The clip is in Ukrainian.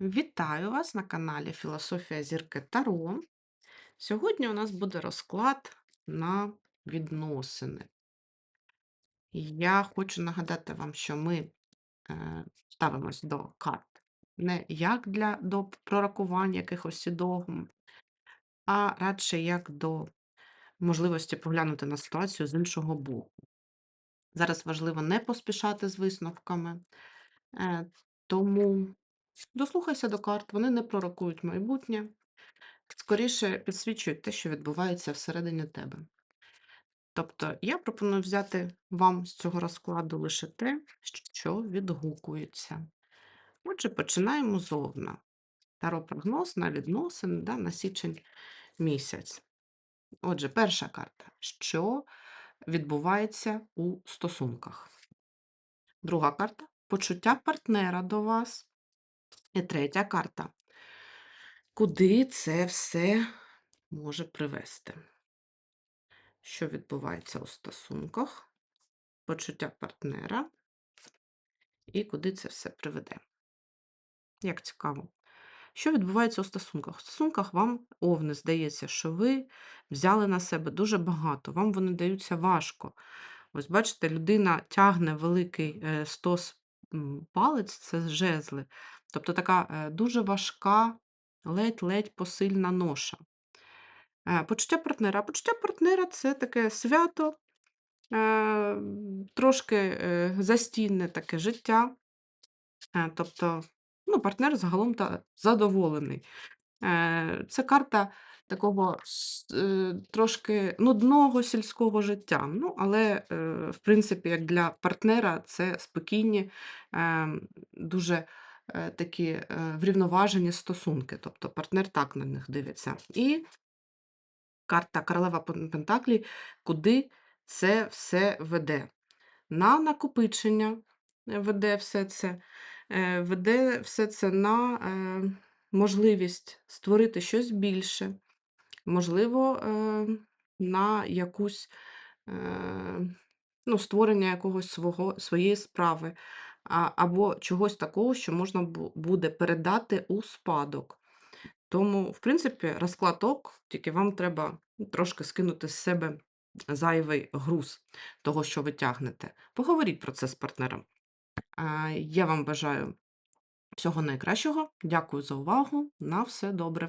Вітаю вас на каналі Філософія Зірки Таро. Сьогодні у нас буде розклад на відносини. Я хочу нагадати вам, що ми е, ставимось до карт не як для до пророкування якихось догм, а радше як до можливості поглянути на ситуацію з іншого боку. Зараз важливо не поспішати з висновками, е, тому дослухайся до карт, вони не пророкують майбутнє. Скоріше підсвічують те, що відбувається всередині тебе. Тобто я пропоную взяти вам з цього розкладу лише те, що відгукується. Отже, починаємо зовна. Таро-прогноз на відносини да, на січень місяць. Отже, перша карта. Що відбувається у стосунках? Друга карта почуття партнера до вас. І третя карта. Куди це все може привести? що відбувається у стосунках, почуття партнера і куди це все приведе. Як цікаво. Що відбувається у стосунках? У стосунках вам овни здається, що ви взяли на себе дуже багато, вам вони даються важко. Ось, бачите, людина тягне великий е, стос палець, це жезли. Тобто така е, дуже важка, ледь-ледь посильна ноша. Е, Почуття партнера. Почуття партнера це таке свято, е, трошки е, застійне таке життя. Тобто, ну, партнер загалом задоволений. Це карта такого е, трошки нудного сільського життя. Ну, але, е, в принципі, як для партнера, це спокійні, е, дуже е, такі е, врівноважені стосунки. Тобто партнер так на них дивиться. І Карта королева пен пентаклів, куди це все веде. На накопичення е, веде все це, е, веде все це на е, можливість створити щось більше, можливо, е, на якусь е, ну, створення якогось свого, своєї справи, або чогось такого, що можна буде передати у спадок. Тому, в принципі, розклад ок, тільки вам треба трошки скинути з себе зайвий груз того, що ви тягнете. Поговоріть про це з партнером. Я вам бажаю всього найкращого. Дякую за увагу. На все добре.